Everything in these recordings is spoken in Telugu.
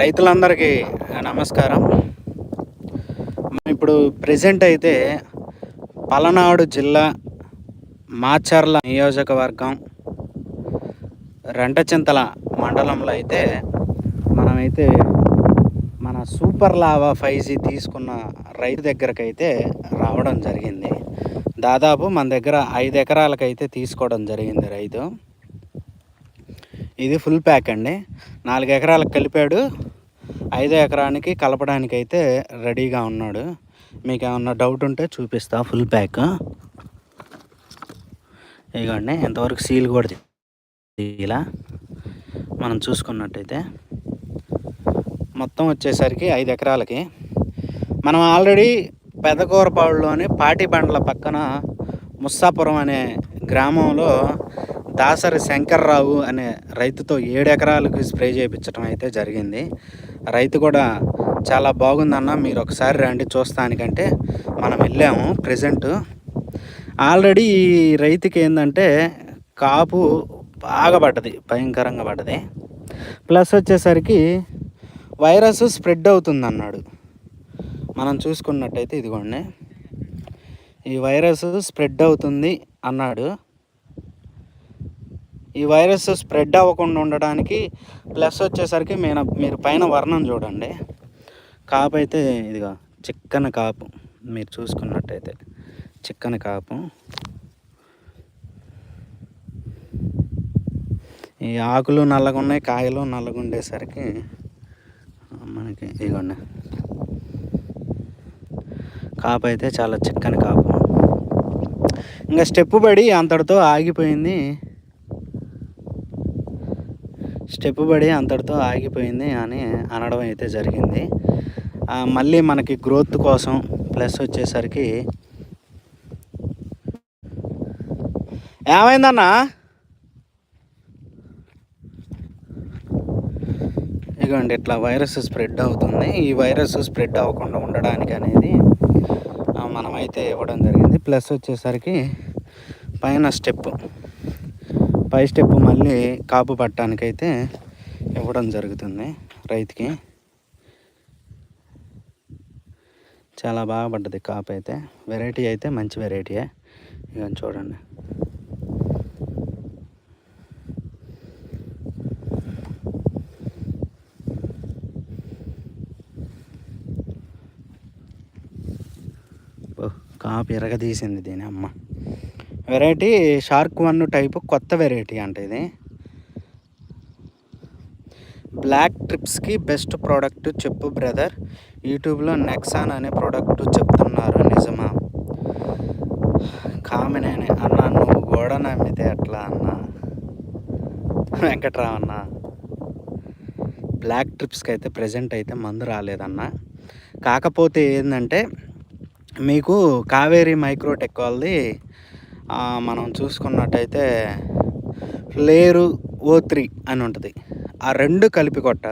రైతులందరికీ నమస్కారం. ఇప్పుడు ప్రజెంట్ అయితే పలనాడు జిల్లా మాచర్ల నియోజకవర్గం రెంటచింతల మండలంలో అయితే మనమైతే మన సూపర్ లావా ఫైవ్ జీ తీసుకున్న రైతు దగ్గరకు అయితే రావడం జరిగింది. దాదాపు మన దగ్గర ఐదు ఎకరాలకైతే తీసుకోవడం జరిగింది రైతు. ఇది ఫుల్ ప్యాక్ అండి. నాలుగు ఎకరాలకు కలిపాడు. ఐదో ఎకరానికి కలపడానికి అయితే రెడీగా ఉన్నాడు. మీకు ఏమన్నా డౌట్ ఉంటే చూపిస్తా ఫుల్ ప్యాక్. ఇదిగోండి ఎంతవరకు సీల్ కూడా ఇలా మనం చూసుకున్నట్టయితే మొత్తం వచ్చేసరికి ఐదు ఎకరాలకి. మనం ఆల్రెడీ పెదకూరపాడులోని పాటిబండ్ల పక్కన ముస్సాపురం అనే గ్రామంలో దాసరి శంకర్రావు అనే రైతుతో ఏడు ఎకరాలకు స్ప్రే చేయించడం అయితే జరిగింది. రైతు కూడా చాలా బాగుందన్న మీరు ఒకసారి రండి చూస్తానికంటే మనం వెళ్ళాము ప్రజెంట్ ఆల్రెడీ ఈ రైతుకి ఏంటంటే కాపు బాగా పడ్డది భయంకరంగా పడ్డది. ప్లస్ వచ్చేసరికి వైరస్ స్ప్రెడ్ అవుతుంది అన్నాడు మనం చూసుకున్నట్టయితే ఇదిగోండి. ఈ వైరస్ స్ప్రెడ్ అవుతుంది అన్నాడు. ఈ వైరస్ స్ప్రెడ్ అవ్వకుండా ఉండడానికి ప్లస్ వచ్చేసరికి మీరు మీరు పైన వర్ణం చూడండి. కాపు అయితే ఇదిగో చిక్కని కాపు. మీరు చూసుకున్నట్టయితే చిక్కని కాపు. ఈ ఆకులు నల్లగా ఉన్నాయి కాయలు నల్లగా ఉండేసరికి మనకి ఇదిగోండి. కాపు అయితే చాలా చిక్కని కాపు. ఇంకా స్టెప్ పడి అంతటితో ఆగిపోయింది. స్టెప్ పడి అంతటితో ఆగిపోయింది అని అనడం అయితే జరిగింది. మళ్ళీ మనకి గ్రోత్ కోసం ప్లస్ వచ్చేసరికి ఏమైందన్నా? ఇదిగోండి ఇట్లా వైరస్ స్ప్రెడ్ అవుతుంది. ఈ వైరస్ స్ప్రెడ్ అవ్వకుండా ఉండడానికి అనేది మనమైతే ఇవ్వడం జరిగింది. ప్లస్ వచ్చేసరికి పైన స్టెప్. పై స్టెప్ మళ్ళీ కాపు పట్టడానికైతే ఇవ్వడం జరుగుతుంది రైతుకి. చాలా బాగా పడ్డది కాపు అయితే. వెరైటీ అయితే మంచి వెరైటీయే ఇక చూడండి. ఓ, కాపు ఎరగదీసింది దీని అమ్మ. వెరైటీ షార్క్ వన్ టైపు కొత్త వెరైటీ అంట ఇది. బ్లాక్ ట్రిప్స్కి బెస్ట్ ప్రోడక్ట్ చెప్పు బ్రదర్. యూట్యూబ్లో నెక్సాన్ అనే ప్రోడక్ట్ చెప్తున్నారు. నిజమా? కామినేని అన్న నువ్వు కూడా నమ్మితే ఎట్లా అన్న? వెంకట్రావు అన్న. బ్లాక్ ట్రిప్స్కి అయితే ప్రజెంట్ అయితే మందు రాలేదన్న. కాకపోతే ఏంటంటే మీకు కావేరీ మైక్రోటెక్ వాళ్ళది మనం చూసుకున్నట్టయితే ఫ్లేరు ఓ త్రీ అని ఉంటుంది. ఆ రెండు కలిపి కొట్ట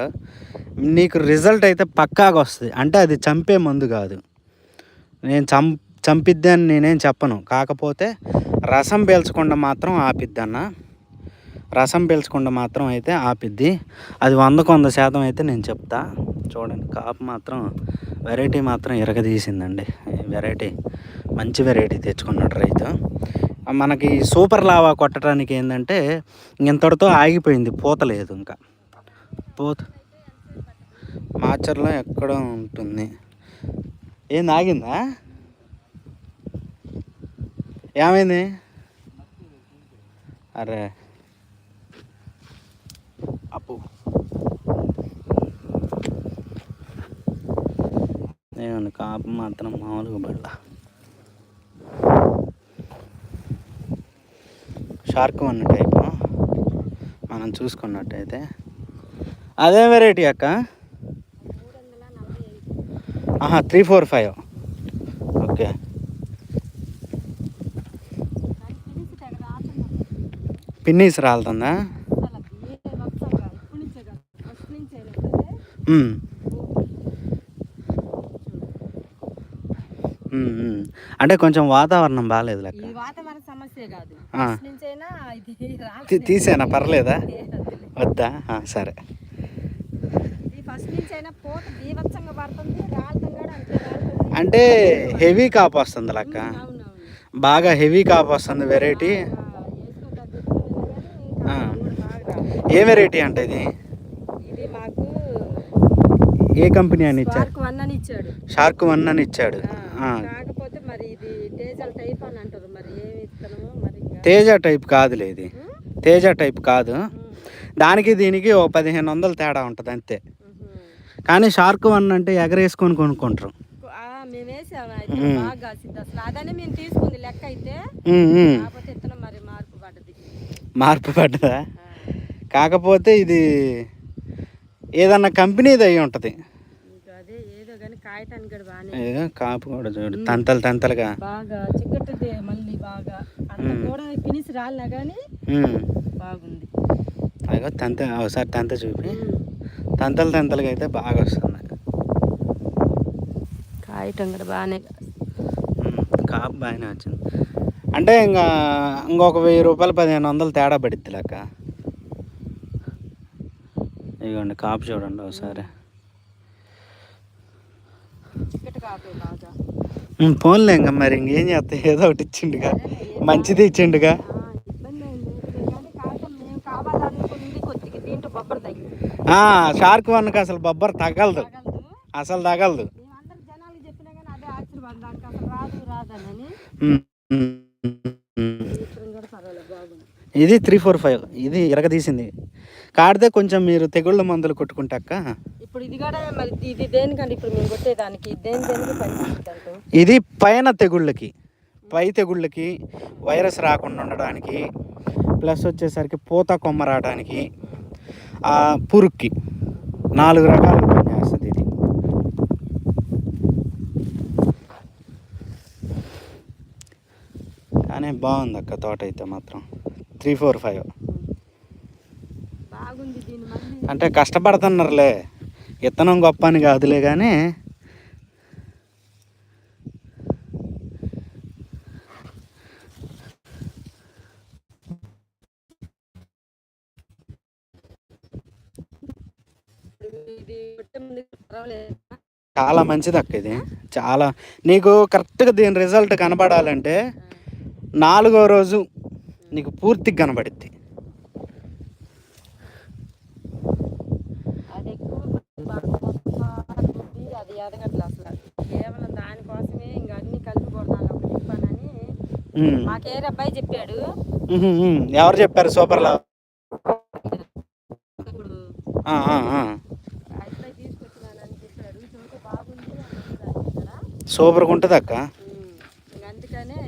నీకు రిజల్ట్ అయితే పక్కాగా వస్తుంది. అంటే అది చంపే మందు కాదు. నేను చం చంపిద్ది అని నేనేం చెప్పను. కాకపోతే రసం పీల్చకుండా మాత్రం ఆపిద్ది అన్న రసం పీల్చకుండా మాత్రం అయితే ఆపిద్ది. అది వందకు వంద శాతం అయితే నేను చెప్తా. చూడండి కాపు మాత్రం వెరైటీ మాత్రం ఇరగదీసిందండి. వెరైటీ మంచి వెరైటీ తెచ్చుకున్నాడు రైతు. మనకి సూపర్ లావా కొట్టడానికి ఏంటంటే ఇంతటితో ఆగిపోయింది పూత లేదు ఇంకా. పూత. మాచర్లో ఎక్కడ ఉంటుంది. ఏం ఆగిందా? ఏమైంది? అరే. అప్పు. నేను కాపు మాత్రం మామూలుగా పడలా. Shark one type. మనం చూసుకున్నట్టయితే. అదే వెరైటీ అక్క. ఆహా త్రీ ఫోర్ ఫైవ్. ఓకే. పిన్నీస్ రాలుతుందా? అంటే కొంచెం వాతావరణం బాగాలేదు ఈ లెక్క తీసేనా? పర్లేదా? రాలేదు. వద్దా? సరే. అంటే హెవీ కాపు వస్తుంది లెక్క. బాగా హెవీ కాపు వస్తుంది వెరైటీ. ఏ వెరైటీ అంటే ఇది? ఏ కంపెనీ అని ఇచ్చాడు. షార్క్ వన్ అని ఇచ్చాడు ఆ, ఆ. కాకపోతే మరి ఇది డేజల్ టైప్ అని అంటారు మరి ఏమి ఇత్తనమో మరి ఇంకా తేజ టైప్ కాదులే ఇది? తేజ టైప్ కాదు. దానికి దీనికి ఒక పదిహేను వందలు తేడా ఉంటుంది అంతే. కానీ షార్క్ వన్ అంటే ఎగరేసుకొని కొనుక్కుంటారు. మార్పు పడ్డది. కాకపోతే ఇది ఏదన్నా కంపెనీది అయి ఉంటుంది. కాపు కూడా చూడు తంతలు తంతలుగా. బాగా చిక్కటిది మళ్ళీ బాగా. అంత. కూడా ఫినిష్ కానీ. బాగుంది. అదిగో తంత ఒకసారి తంత చూపి తంతలు తంతలుగా అయితే బాగా వస్తుంది కాయటం కూడా బాగానే కాపు బాగానే వచ్చింది. అంటే ఇంకా ఇంకొక వెయ్యి రూపాయలు పదిహేను వందలు తేడా పడిద్ది లెక్క. ఇదిగోండి కాపు చూడండి ఒకసారి. పోన్లే ఇంకా మరి ఇంకేం చేస్తా ఏదో ఒకటి ఇచ్చిండుగా. మంచిది ఇచ్చిండుగా. షార్క్ వన్కి అసలు బొబ్బర్ తగలదు. అసలు తగలదు. ఇది త్రీ ఫోర్ ఫైవ్. ఇది ఇరగదీసింది కాడితే కొంచెం మీరు తెగుళ్ళ మందులు కొట్టుకుంటాక ఇప్పుడు ఇది కూడా మరి ఇది దేనికంటే ఇప్పుడు మేము కొట్టేదానికి. దేని దేనికి ఇది పైన తెగుళ్ళకి. పై తెగుళ్ళకి వైరస్ రాకుండా ఉండడానికి ప్లస్ వచ్చేసరికి పూత కొమ్మ రావడానికి ఆ పురుక్కి నాలుగు రకాలు పనిచేస్తుంది ఇది. కానీ బాగుంది అక్క తోట అయితే మాత్రం. Three four five. అంటే కష్టపడుతున్నారులే. విత్తనం గొప్ప అని కాదులే కానీ చాలా మంచిది అక్క ఇది. చాలా నీకు కరెక్ట్గా దీని రిజల్ట్ కనబడాలంటే నాలుగో రోజు నీకు పూర్తిగా కనబడిద్ది. అబ్బాయి చెప్పాడు. ఉమ్. ఎవరు చెప్పారు సూపర్ లా ఇప్పుడు ఆ, ఆ, ఆ. ఆ అబ్బాయి తీసుకొచ్చినానని చెప్పాడు చూస్తే బాగుంది అని చెప్పాడు సూపర్గా ఉంటుంది అక్క. అందుకనే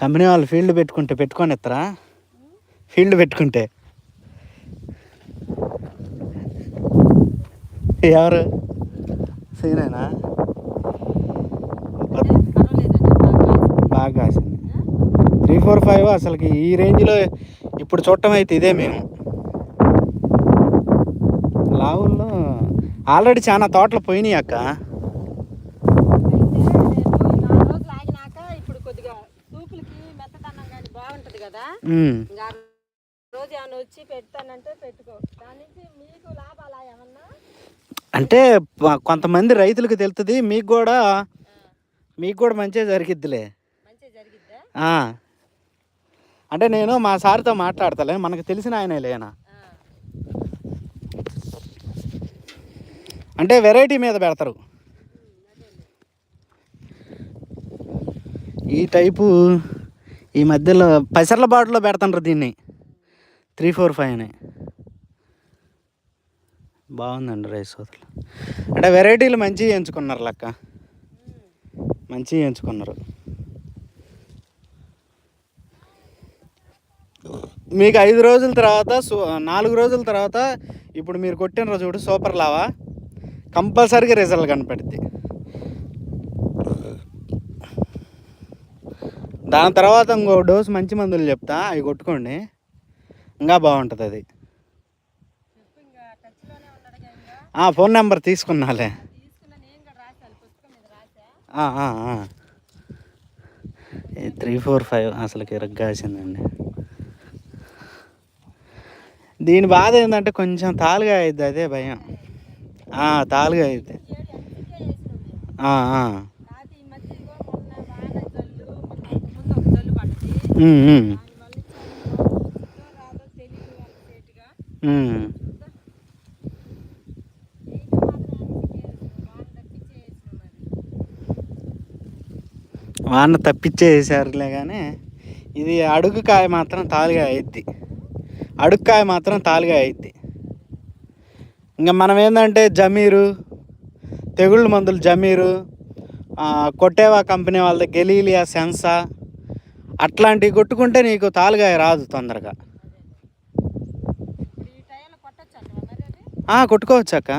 కంపెనీ వాళ్ళు ఫీల్డ్ పెట్టుకుంటే పెట్టుకొని ఎత్తరా ఫీల్డ్ పెట్టుకుంటే. ఎవరు? సీనేనా? బాగా కాసింది త్రీ ఫోర్ ఫైవ్ అసలుకి ఈ రేంజ్లో ఇప్పుడు చూడటం అయితే ఇదే మేము లావుల్లో ఆల్రెడీ చాలా తోటలు పోయినాయి అక్క. అయితే నేను నాలుగు రోజులు ఆగినాక ఇప్పుడు కొద్దిగా సూపులకి మెత్తదన్నం కానీ బాగుంటది కదా. ఉమ్. ఇంకా ఆ రోజు ఏమైనా వచ్చి పెడతానంటే పెట్టుకో. దాని నుంచి మీకు లాభాలా ఏమన్నా? అంటే కొంతమంది రైతులకు తెలుస్తుంది మీకు కూడా మీకు కూడా మంచిగా జరిగిద్దిలే. మంచిగా జరిగిద్దా. అంటే నేను మా సార్తో మాట్లాడతలే మనకు తెలిసిన ఆయనే లేనా? అంటే వెరైటీ మీద పెడతారు. ఈ టైపు ఈ మధ్యలో పసర్ల బాటిల్లో పెడతాండ్రు దీన్ని. త్రీ ఫోర్ ఫైవ్ అని. బాగుందండి రైస్ సోదరులు. అంటే వెరైటీలు మంచిగా ఎంచుకున్నారు లెక్క. మంచిగా ఎంచుకున్నారు. మీకు ఐదు రోజుల తర్వాత నాలుగు రోజుల తర్వాత ఇప్పుడు మీరు కొట్టిన చూడు సూపర్ లావా? కంపల్సరీగా రిజల్ట్ కనపడుద్ది. దాని తర్వాత ఇంకో డోస్ మంచి మందులు చెప్తా అవి కొట్టుకోండి. ఇంకా బాగుంటుంది అది. ఫోన్ నెంబర్ తీసుకున్నాలే. త్రీ ఫోర్ ఫైవ్ అసలుకి రగ్గాసిందండి దీని బాధ ఏంటంటే కొంచెం తాలుగా అయింది అదే భయం తాలుగా అయింది ఏడు ఎంతకే వేసినాం మేము. ఆ, ఆ. కాదు ఈ మధ్య ఇదిగో మొన్న వాన జల్లు మొన్న ముందు ఒక జల్లు పడ్డది ఉమ్, ఉమ్, దానివల్ల చలి వస్తుందో రాదో తెలియదు అంత సేటుగా ఉమ్. చూద్దాం ఏదో మాత్రం ఎంతకే వాన తప్పించే వేసినాం మరి వాన తప్పించే వేసారులే కానీ ఇది అడుగుకాయ మాత్రం తాలుగా అయింది అడుగుకాయ మాత్రం తాలుగా అయింది ఇంకా మనం ఏంటంటే జమీరు తెగుళ్ళ మందులు జమీరు కొట్టేవా కంపెనీ వాళ్ళ గెలీలియా సెన్సా అట్లాంటివి కొట్టుకుంటే నీకు తాలుగాయ రాదు తొందరగా. ఇప్పుడు ఈ టైంలో కొట్టచ్చు అంటావా మరి అది ఆ, కొట్టుకోవచ్చు అక్క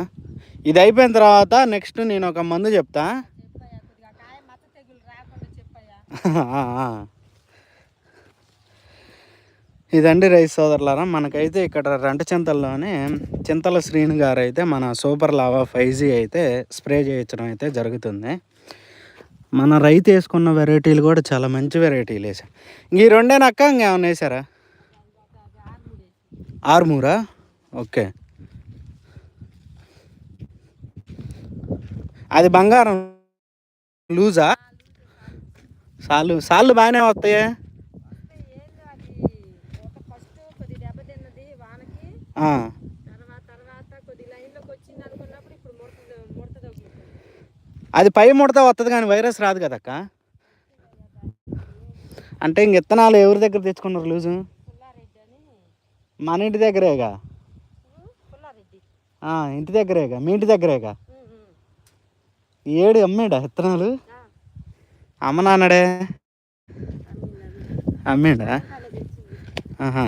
ఇది అయిపోయిన తర్వాత నెక్స్ట్ నేను ఒక మందు చెప్తా చెప్పయ్యా కొద్దిగా కాయ మచ్చ తెగులు రాకుండా చెప్పయ్యా ఆ, ఆ. ఇదండి రైస్ సోదరులారా మనకైతే ఇక్కడ రెంట చింతల్లోనే చింతల శ్రీను గారు అయితే మన సూపర్ లావా ఫైవ్ జీ అయితే స్ప్రే చేయించడం అయితే జరుగుతుంది. మన రైతు వేసుకున్న వెరైటీలు కూడా చాలా మంచి వెరైటీలు వేసారు ఇంక ఈ రెండేనక్క ఇంకేమన్నా వేసారా ఆరుమూరా? ఓకే. అది బంగారం. లూజా? సాలు సాళ్ళు బాగానే వస్తాయా వస్తే ఏందో అది ఒక ఫస్ట్ కొద్ది దెబ్బ తిన్నది వానకి ఆ, తర్వాత తర్వాత కొద్ది లైన్లోకి వచ్చింది అనుకున్నప్పుడు ఇప్పుడు ముడత ముడత తగ్గుతుంది అది పై ముడత వస్తుంది కానీ వైరస్ రాదు కదక్క అంటే ఇంక విత్తనాలు ఎవరి దగ్గర తెచ్చుకున్నారు లూజు? మన ఇంటి దగ్గరేగా? ఇంటి దగ్గరేగా? మీ ఇంటి దగ్గరేగా? ఏడు అమ్మాడా విత్తనాలు అమ్మింది, అమ్మింది. అమ్మాడా? ఆహా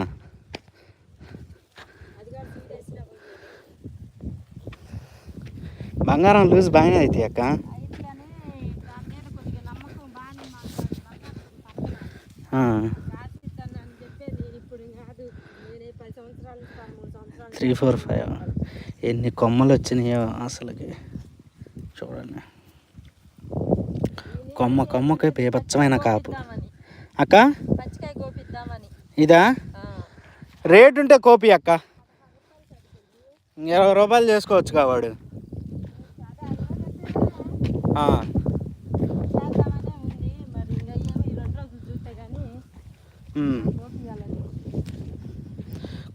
అది కూడా సీడ్ వేసినా పోయేది. బంగారం లూజ్ బాగానే అవుతాయి అక్క అయితే కానీ దాని మీద కొద్దిగా నమ్మకం బాగానే మాట్లాడు పక్కన ఆ, రాసిస్తాను అని చెప్పి నేను ఇప్పుడు కాదు నేను పది సంవత్సరాల నుంచి పదమూడు సంవత్సరాలు త్రీ ఫోర్ ఫైవ్. ఎన్ని కొమ్మలు వచ్చినాయో అసలుకి. చూడండి. కొమ్మ కొమ్మకి బీభత్సమైన కాపు. అక్క? ఇదా. రేట్ ఉంటే కోపి అక్క. ఇరవై రూపాయలు చేసుకోవచ్చు కావాడు ఆ, చేద్దామనే ఉంది మరి ఇంకా ఏమో ఈ రెండు రోజులు చూస్తే కానీ ఉమ్. గోపియాలని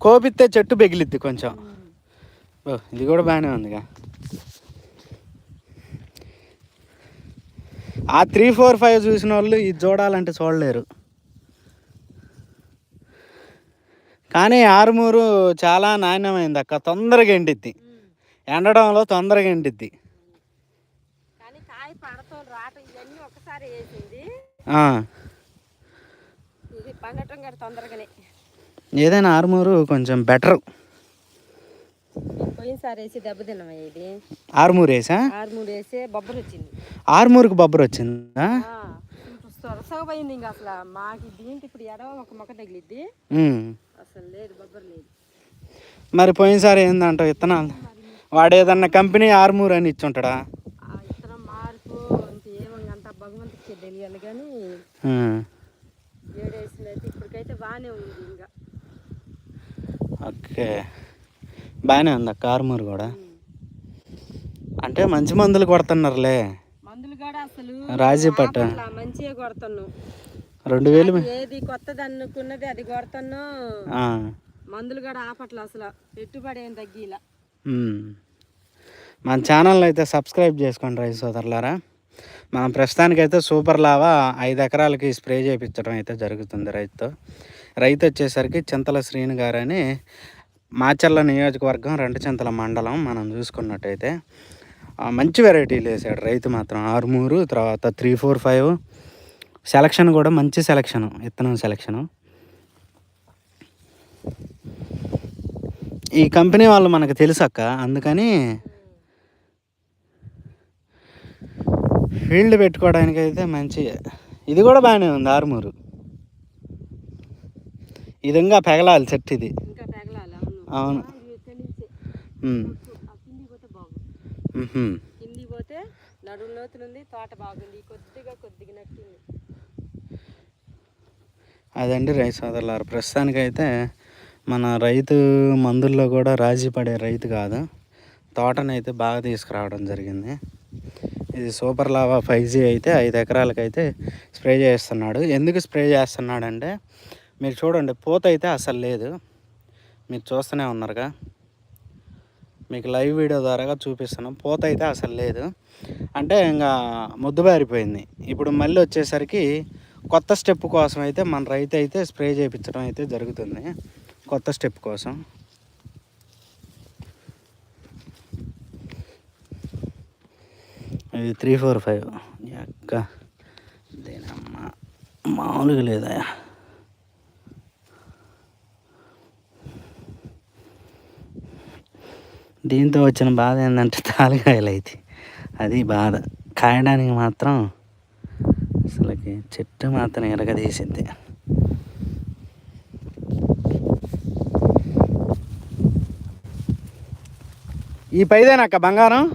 కోపిస్తే చెట్టు పెగిలిద్ది కొంచెం. ఓ, ఇది కూడా బాగానే ఉందిగా. ఆ త్రీ ఫోర్ ఫైవ్ చూసిన వాళ్ళు ఇది చూడాలంటే చూడలేరు. కానీ ఆరుమూరు చాలా నాణ్యమైంది అక్క తొందరగా ఎండిద్ది. ఎండడంలో తొందరగా ఎండిద్ది కానీ కాయ పడతో రావటం ఇవన్నీ ఒకసారి వేసింది ఆ, ఇది పండటం కూడా తొందరగానే ఏదైనా ఆరుమూరు కొంచెం బెటర్. పోయినసారి వేసి ఆరుమూరు వేసా? బొబ్బరు వచ్చింది. ఆరుమూరుకు బొబ్బరు వచ్చిందా? ఆ, ఇప్పుడు సొరసగపోయింది ఇంకా అసలు. మాకు ఇప్పుడు ఎడవ ఒక మొక్క తగిలిద్ది. అసలు లేదు బొబ్బరు లేదు. మరి పోయినసారి ఏందంటావు విత్తనాలు? వాడు ఏదన్నా కంపెనీ ఆర్మూర్ అని ఇచ్చుంటాడా ఆ ఇత్తనం మార్పు ఇంక ఏమో అంత భగవంతుడికి తెలియాలి కానీ ఉమ్. ఏడేసింది అయితే ఇప్పటికైతే బాగానే ఉంది ఇంకా. ఓకే. బాగానే ఉంది అక్క ఆర్మూర్ కూడా? అంటే మంచి మందులు కొడుతున్నారులే. మందులు కూడా అసలు రాజీ పట్ట. మంచిగా కొడుతున్నావు రెండు వేలు ఏది కొత్తది అనుకున్నది అది కొడుతున్నావు ఆ, మందులు కూడా ఆపట్ల అసలు. పెట్టుబడి ఏం తగ్గిలా. మన ఛానల్ అయితే సబ్స్క్రైబ్ చేసుకోండి రైతు సోదరులారా. మనం ప్రస్తుతానికైతే సూపర్ లావా ఐదు ఎకరాలకి స్ప్రే చేయించడం అయితే జరుగుతుంది రైతుతో రైతు వచ్చేసరికి చింతల శ్రీను గారని మాచర్ల నియోజకవర్గం రెండు చింతల మండలం మనం చూసుకున్నట్టయితే. మంచి వెరైటీలు వేసాడు రైతు మాత్రం. ఆరుమూరు తర్వాత త్రీ ఫోర్ ఫైవ్. సెలక్షన్ కూడా మంచి సెలక్షను విత్తనం సెలక్షను. ఈ కంపెనీ వాళ్ళు మనకు తెలుసక్క అందుకని ఫీల్డ్ పెట్టుకోవడానికి అయితే మంచి. ఇది కూడా బాగానే ఉంది ఆరుమూరు. ఇది ఇంకా పెగలాలి చెట్టు ఇది. అవును. అదండి రైతు సోదరులారు ప్రస్తుతానికైతే మన రైతు మందుల్లో కూడా రాజీ పడే రైతు కాదు. తోటనైతే బాగా తీసుకురావడం జరిగింది. ఇది సూపర్ లావా ఫైవ్ జీ అయితే ఐదు ఎకరాలకైతే స్ప్రే చేస్తున్నాడు. ఎందుకు స్ప్రే చేస్తున్నాడంటే మీరు చూడండి పూత అయితే అసలు లేదు. మీరు చూస్తూనే ఉన్నారుగా. మీకు లైవ్ వీడియో ద్వారాగా చూపిస్తున్నాం. పూత అయితే అసలు లేదు. అంటే ఇంకా ముద్దుబారిపోయింది ఇప్పుడు మళ్ళీ వచ్చేసరికి కొత్త స్టెప్ కోసం అయితే మన రైతు అయితే స్ప్రే చేయించడం అయితే జరుగుతుంది. కొత్త స్టెప్ కోసం. ఇది త్రీ ఫోర్ ఫైవ్. అక్క. దేనమ్మ మామూలుగా లేదా? దీంతో వచ్చిన బాధ ఏంటంటే తాలికాయలు అయితే. అది బాధ. కాయడానికి మాత్రం అసలుకి చెట్టు మాత్రం ఎరగదీసింది. ఈ పైదేనక్క బంగారం?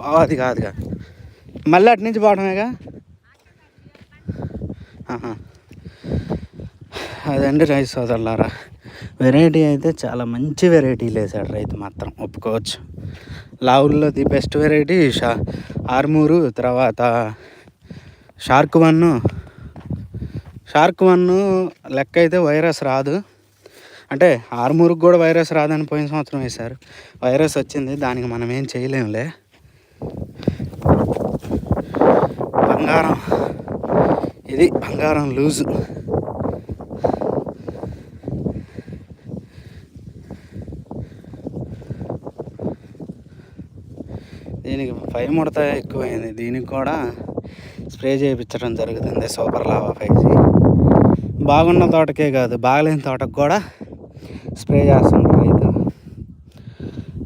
అది కాదుగా మళ్ళీ అటు నుంచి పోవడమేగా అదండి రైతు సోదరులారా. వెరైటీ అయితే చాలా మంచి వెరైటీ వేసాడు రైతు మాత్రం. ఒప్పుకోవచ్చు. లావుల్లో ది బెస్ట్ వెరైటీ షా ఆర్మూరు తర్వాత షార్క్ వన్. షార్క్ వన్ లెక్క అయితే వైరస్ రాదు. అంటే ఆర్మూరుకు కూడా వైరస్ రాదని పోయిన సంవత్సరం వేశారు. వైరస్ వచ్చింది దానికి మనం ఏం చేయలేములే. బంగారం. ఇది బంగారం లూజు. దీనికి పై ముడత ఎక్కువైంది. దీనికి కూడా స్ప్రే చేయించడం జరుగుతుంది. Super lava five G. బాగున్న తోటకే కాదు బాగలేని తోటకు కూడా స్ప్రే చేస్తుంటారు రైతు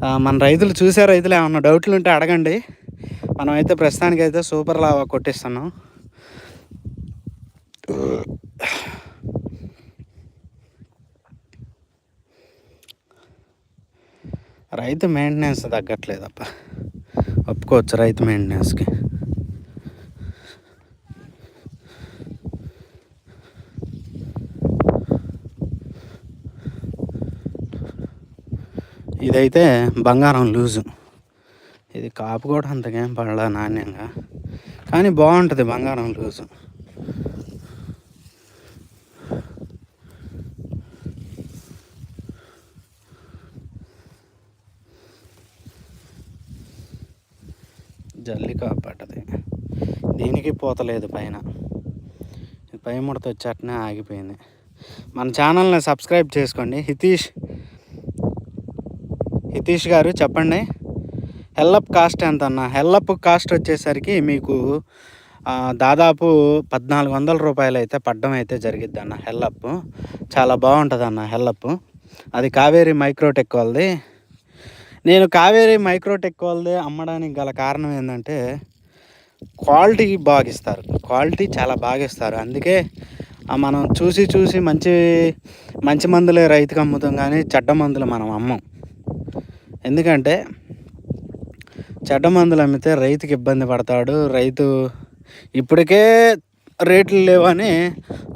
మన రైతులు చూసే రైతులు ఏమన్నా డౌట్లు ఉంటే అడగండి. మనమైతే ప్రస్తుతానికైతే సూపర్ లావా కొట్టిస్తున్నాం. రైతు మెయింటెనెన్స్ తగ్గట్లేదప్ప. ఒప్పుకోవచ్చు రైతు మెయింటెనెన్స్కి ఇదైతే బంగారం లూజు. ఇది కాపు కూడా అంతకేం పడలా నాణ్యంగా. కానీ బాగుంటుంది బంగారం లూజు. జల్లి కాపాటది దీనికి పోతలేదు పైన. పై ముడత వచ్చేటనే ఆగిపోయింది. మన ఛానల్ని సబ్స్క్రైబ్ చేసుకోండి. హితీష్ హితీష్ గారు చెప్పండి. హెల్లప్ కాస్ట్ ఎంత అన్న హెల్లప్ కాస్ట్ వచ్చేసరికి మీకు దాదాపు పద్నాలుగు వందల రూపాయలు అయితే పడ్డం అయితే జరిగిద్ది అన్న హెల్లప్. చాలా బాగుంటుంది అన్న హెల్లప్. అది కావేరీ మైక్రోటెక్ వాళ్ళది. నేను కావేరీ మైక్రోటెక్ వాళ్ళది అమ్మడానికి గల కారణం ఏంటంటే క్వాలిటీ బాగా ఇస్తారు క్వాలిటీ చాలా బాగా ఇస్తారు అందుకే మనం చూసి చూసి మంచి మంచి మందులే రైతుకు అమ్ముతాం కానీ చెడ్డ మందులు మనం అమ్మం. ఎందుకంటే చెడ్డ మందులు అమ్మితే రైతుకి ఇబ్బంది పడతాడు. రైతు ఇప్పటికే రేట్లు లేవని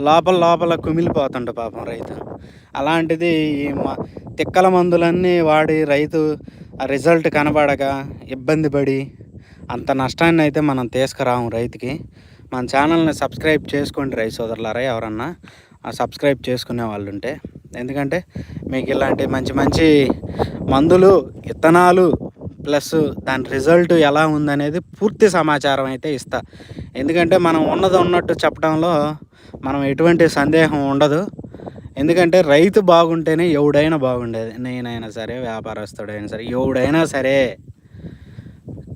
లోపల లోపల కుమిలిపోతుండు పాపం రైతు. అలాంటిది ఈ తిక్కల మందులన్నీ వాడి రైతు ఆ రిజల్ట్ కనబడక ఇబ్బంది పడి అంత నష్టాన్ని అయితే మనం తీసుకురాము రైతుకి. మన ఛానల్ని సబ్స్క్రైబ్ చేసుకోండి రైతు సోదరులారా ఎవరన్నా. ఆ సబ్స్క్రైబ్ చేసుకునే వాళ్ళు ఉంటే ఎందుకంటే మీకు ఇలాంటి మంచి మంచి మందులు విత్తనాలు ప్లస్ దాని రిజల్ట్ ఎలా ఉందనేది పూర్తి సమాచారం అయితే ఇస్తా. ఎందుకంటే మనం ఉన్నది ఉన్నట్టు చెప్పడంలో మనం ఎటువంటి సందేహం ఉండదు. ఎందుకంటే రైతు బాగుంటేనే ఎవడైనా బాగుండేది. నేనైనా సరే వ్యాపారస్తుడైనా సరే ఎవడైనా సరే.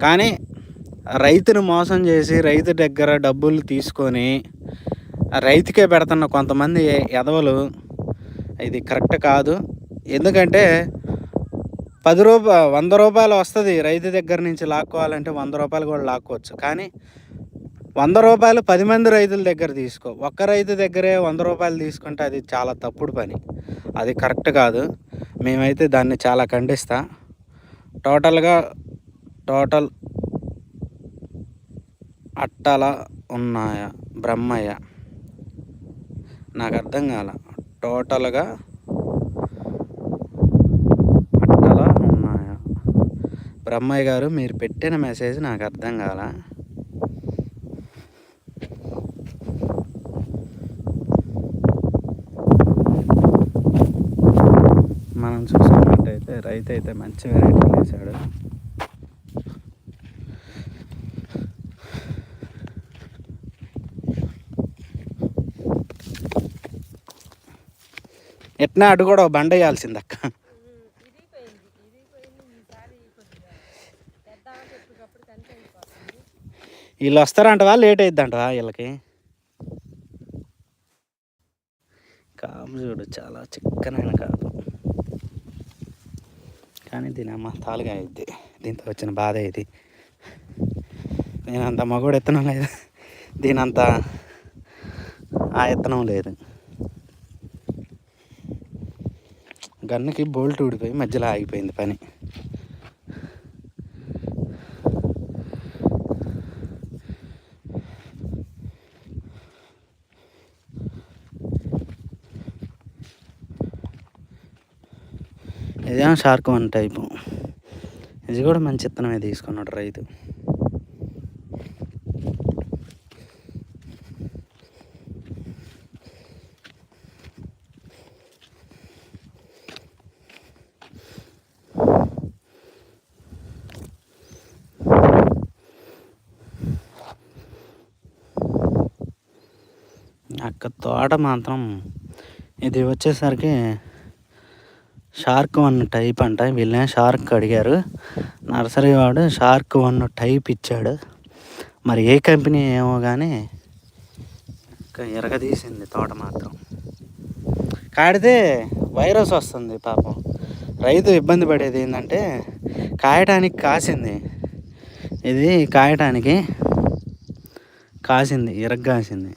కానీ రైతును మోసం చేసి రైతు దగ్గర డబ్బులు తీసుకొని రైతుకే పెడుతున్న కొంతమంది ఎదవలు ఇది కరెక్ట్ కాదు. ఎందుకంటే పది రూపా వంద రూపాయలు వస్తుంది రైతు దగ్గర నుంచి లాక్కోవాలంటే వంద రూపాయలు కూడా లాక్కోవచ్చు. కానీ వంద రూపాయలు పది మంది రైతుల దగ్గర తీసుకో. ఒక్క రైతు దగ్గరే వంద రూపాయలు తీసుకుంటే అది చాలా తప్పుడు పని. అది కరెక్ట్ కాదు. మేమైతే దాన్ని చాలా ఖండిస్తా. టోటల్గా టోటల్ అట్టల ఉన్నాయా? బ్రహ్మయ్య. నాకు అర్థం కాల. టోటల్గా అట్టలా ఉన్నాయా? బ్రహ్మయ్య గారు మీరు పెట్టిన మెసేజ్ నాకు అర్థం కాల? మనం చూసుకున్నట్టయితే రైతు అయితే మంచి వెరైటీ వేసాడు. ఎట్నా అటు కూడా బండ వేయాల్సింది అక్క వీళ్ళు వస్తారంటవా లేట్ అయిద్దంటవా వీళ్ళకి. కాపు చూడు చాలా చిక్కనైన కాపు. కానీ దీని అమ్మ తాలుగా అయింది. దీంతో వచ్చిన బాధ ఇది. నేనంత మగోడు ఎత్తనం లేదు. దీనంత ఆ ఎత్తనం లేదు. గన్నుకి బోల్ట్ ఊడిపోయి మధ్యలో ఆగిపోయింది పని. ఇదేమో షార్క్ వన్ టైపు. ఇది కూడా మంచి విత్తనమే తీసుకున్నాడు రైతు. యొక్క తోట మాత్రం ఇది వచ్చేసరికి షార్క్ వన్ టైప్ అంట. వీళ్ళే షార్క్ అడిగారు. నర్సరీ వాడు షార్క్ వన్ టైప్ ఇచ్చాడు. మరి ఏ కంపెనీ ఏమో కానీ ఇంకా ఎరగదీసింది తోట మాత్రం. కాడితే వైరస్ వస్తుంది పాపం. రైతు ఇబ్బంది పడేది ఏంటంటే కాయటానికి కాసింది. ఇది కాయటానికి కాసింది ఇరగ్గాసింది.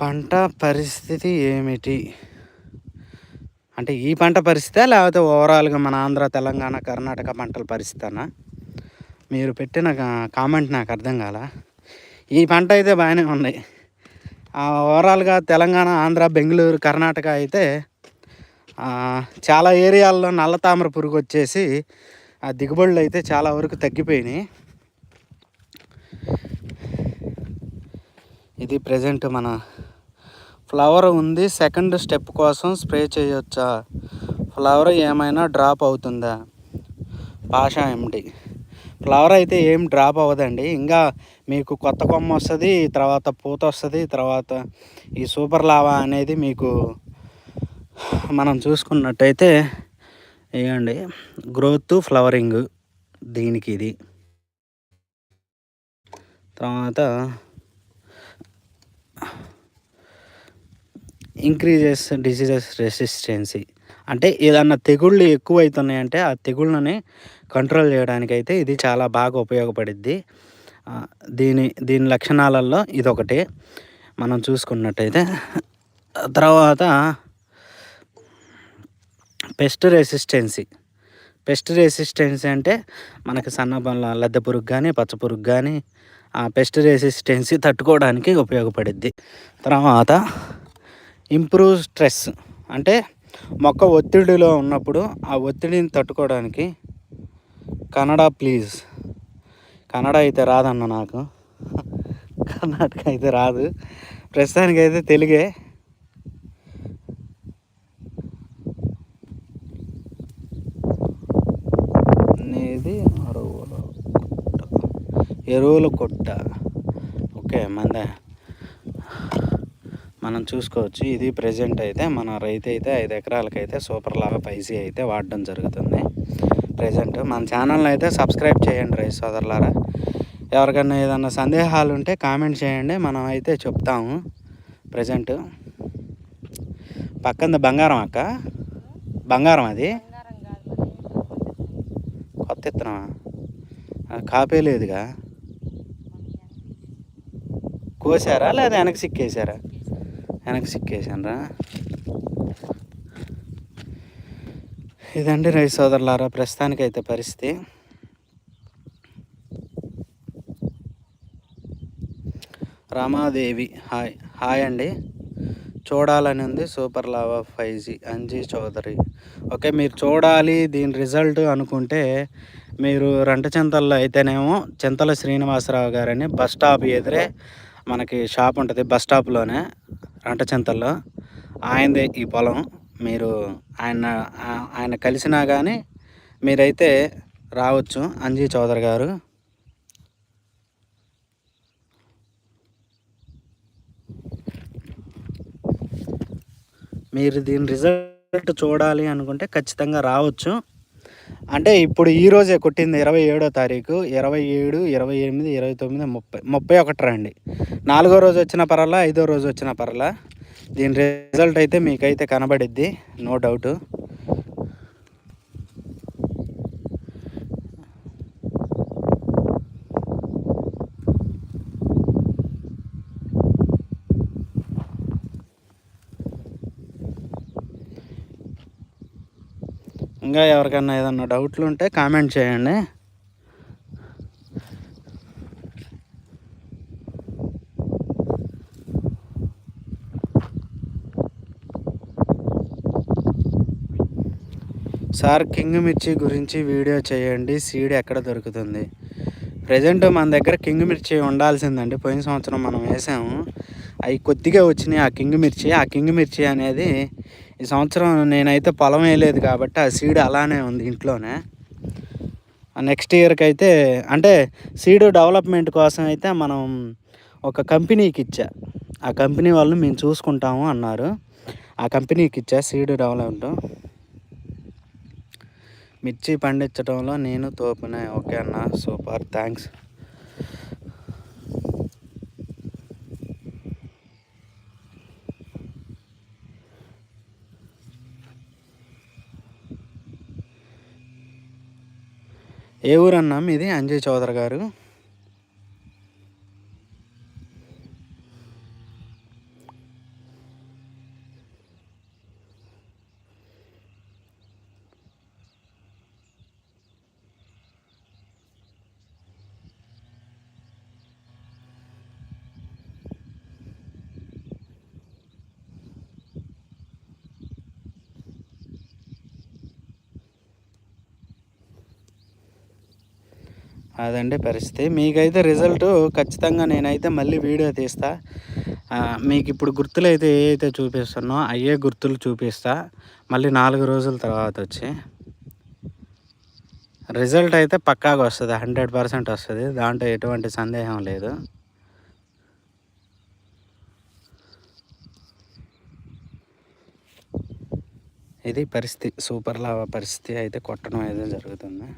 పంట పరిస్థితి ఏమిటి? అంటే ఈ పంట పరిస్థితే లేకపోతే ఓవరాల్గా మన ఆంధ్ర తెలంగాణ కర్ణాటక పంటల పరిస్థితనా? మీరు పెట్టిన కామెంట్ నాకు అర్థం కాల. ఈ పంట అయితే బాగానే ఉంది. ఓవరాల్గా తెలంగాణ ఆంధ్ర బెంగళూరు కర్ణాటక అయితే చాలా ఏరియాల్లో నల్ల తామర పురుగు వచ్చేసి ఆ దిగుబడులు అయితే చాలా వరకు తగ్గిపోయినాయి. ఇది ప్రజెంట్ మన ఫ్లవర్ ఉంది. సెకండ్ స్టెప్ కోసం స్ప్రే చేయొచ్చా? ఫ్లవర్ ఏమైనా డ్రాప్ అవుతుందా? పాషా ఎండి ఫ్లవర్ అయితే ఏం డ్రాప్ అవ్వదండి. ఇంకా మీకు కొత్త కొమ్మ వస్తుంది తర్వాత పూత వస్తుంది తర్వాత ఈ సూపర్ లావా అనేది మీకు మనం చూసుకున్నట్టయితే ఇవ్వండి గ్రోత్ ఫ్లవరింగ్ దీనికి ఇది. తర్వాత ఇంక్రీజెస్ డిసీజెస్ రెసిస్టెన్సీ అంటే ఏదన్నా తెగుళ్ళు ఎక్కువ అవుతున్నాయంటే ఆ తెగుళ్ళని కంట్రోల్ చేయడానికి అయితే ఇది చాలా బాగా ఉపయోగపడిద్ది. దీని దీని లక్షణాలలో ఇదొకటి. మనం చూసుకున్నట్టయితే తర్వాత పెస్ట్ రెసిస్టెన్సీ పెస్ట్ రెసిస్టెన్సీ అంటే మనకి సన్న లద్దె పురుగు కానీ పచ్చ పురుగు కానీ ఆ పెస్ట్ రెసిస్టెన్సీ తట్టుకోవడానికి ఉపయోగపడిద్ది. తర్వాత ఇంప్రూవ్ స్ట్రెస్. అంటే మొక్క ఒత్తిడిలో ఉన్నప్పుడు ఆ ఒత్తిడిని తట్టుకోవడానికి కన్నడ ప్లీజ్. కన్నడ అయితే రాదన్న నాకు. కర్ణాటక అయితే రాదు. ప్రస్తుతానికి అయితే తెలుగే. అనేది ఎరువుల కొట్ట. ఓకే మందే. మనం చూసుకోవచ్చు. ఇది ప్రజెంట్ అయితే మన రైతు అయితే ఐదు ఎకరాలకైతే సూపర్ లాగా పైసీ అయితే వాడడం జరుగుతుంది. ప్రజెంట్ మన ఛానల్ అయితే సబ్స్క్రైబ్ చేయండి రైతు సోదరులారా. ఎవరికైనా ఏదైనా సందేహాలు ఉంటే కామెంట్ చేయండి. మనం అయితే చెప్తాము. ప్రజెంట్ పక్కన బంగారం అక్క. బంగారం అది. కొత్త ఇత్తనమా? కాపీ కాపే లేదుగా. కోసారా లేదా వెనక్కి సిక్కేసారా? వెనక్కి సిక్కేసానరా ఇదండి రైతు సోదరులారా ప్రస్తుతానికైతే పరిస్థితి. రమాదేవి హాయ్ హాయ్ అండి. చూడాలని ఉంది super lava five G Anji Chowdary. Okay మీరు చూడాలి దీని రిజల్ట్ అనుకుంటే మీరు రంటచింతల్లో అయితేనేమో చింతల శ్రీనివాసరావు గారని బస్ స్టాప్ ఎదురే మనకి షాప్ ఉంటుంది బస్ స్టాప్లోనే. రంటచింతల్లో ఆయనదే ఈ పొలం. మీరు ఆయన ఆయన కలిసినా కానీ మీరైతే రావచ్చు. అంజీ చౌదరి గారు. మీరు దీని రిజల్ట్ చూడాలి అనుకుంటే ఖచ్చితంగా రావచ్చు. అంటే ఇప్పుడు ఈ రోజే కొట్టింది ఇరవై ఏడో తారీఖు ఇరవై ఏడు ఇరవై ఎనిమిది ఇరవై తొమ్మిది ముప్పై ముప్పై ఒకటి రండి. నాలుగో రోజు వచ్చిన పర్వాలా ఐదో రోజు వచ్చిన పర్వాలా? దీని రిజల్ట్ అయితే మీకైతే కనబడిద్ది నో డౌట్. ఇంకా ఎవరికైనా ఏదన్నా డౌట్లు ఉంటే కామెంట్ చేయండి. సార్ కింగ్ మిర్చి గురించి వీడియో చేయండి సీడ్ ఎక్కడ దొరుకుతుంది? ప్రజెంట్ మన దగ్గర కింగ్ మిర్చి ఉండాల్సిందండి. పోయిన సంవత్సరం మనం వేసాము. అవి కొద్దిగా వచ్చినాయి ఆ కింగ్ మిర్చి. ఆ కింగ్ మిర్చి అనేది ఈ సంవత్సరం నేనైతే పొలం వేయలేదు కాబట్టి ఆ సీడ్ అలానే ఉంది ఇంట్లోనే. నెక్స్ట్ ఇయర్కి అయితే అంటే సీడ్ డెవలప్మెంట్ కోసం అయితే మనం ఒక కంపెనీకి ఇచ్చా. ఆ కంపెనీ వాళ్ళు మేము చూసుకుంటాము అన్నారు. ఆ కంపెనీకి ఇచ్చా సీడ్ డెవలప్మెంట్ మిర్చి పండించడంలో నేను తోపునే ఓకే అన్న సూపర్ థ్యాంక్స్ ఏ ఊరన్నా మీది? అంజయ్ చౌదరి గారు. అదండి పరిస్థితి. మీకైతే రిజల్ట్ ఖచ్చితంగా నేనైతే మళ్ళీ వీడియో తీస్తా. మీకు ఇప్పుడు గుర్తులు అయితే ఏ అయితే చూపిస్తున్నో అయ్యే గుర్తులు చూపిస్తా. మళ్ళీ నాలుగు రోజుల తర్వాత వచ్చి రిజల్ట్ అయితే పక్కాగా వస్తుంది హండ్రెడ్ పర్సెంట్ వస్తుంది. దాంట్లో ఎటువంటి సందేహం లేదు. ఇది పరిస్థితి. సూపర్ లావా పరిస్థితి అయితే కొట్టడం అయితే జరుగుతుంది.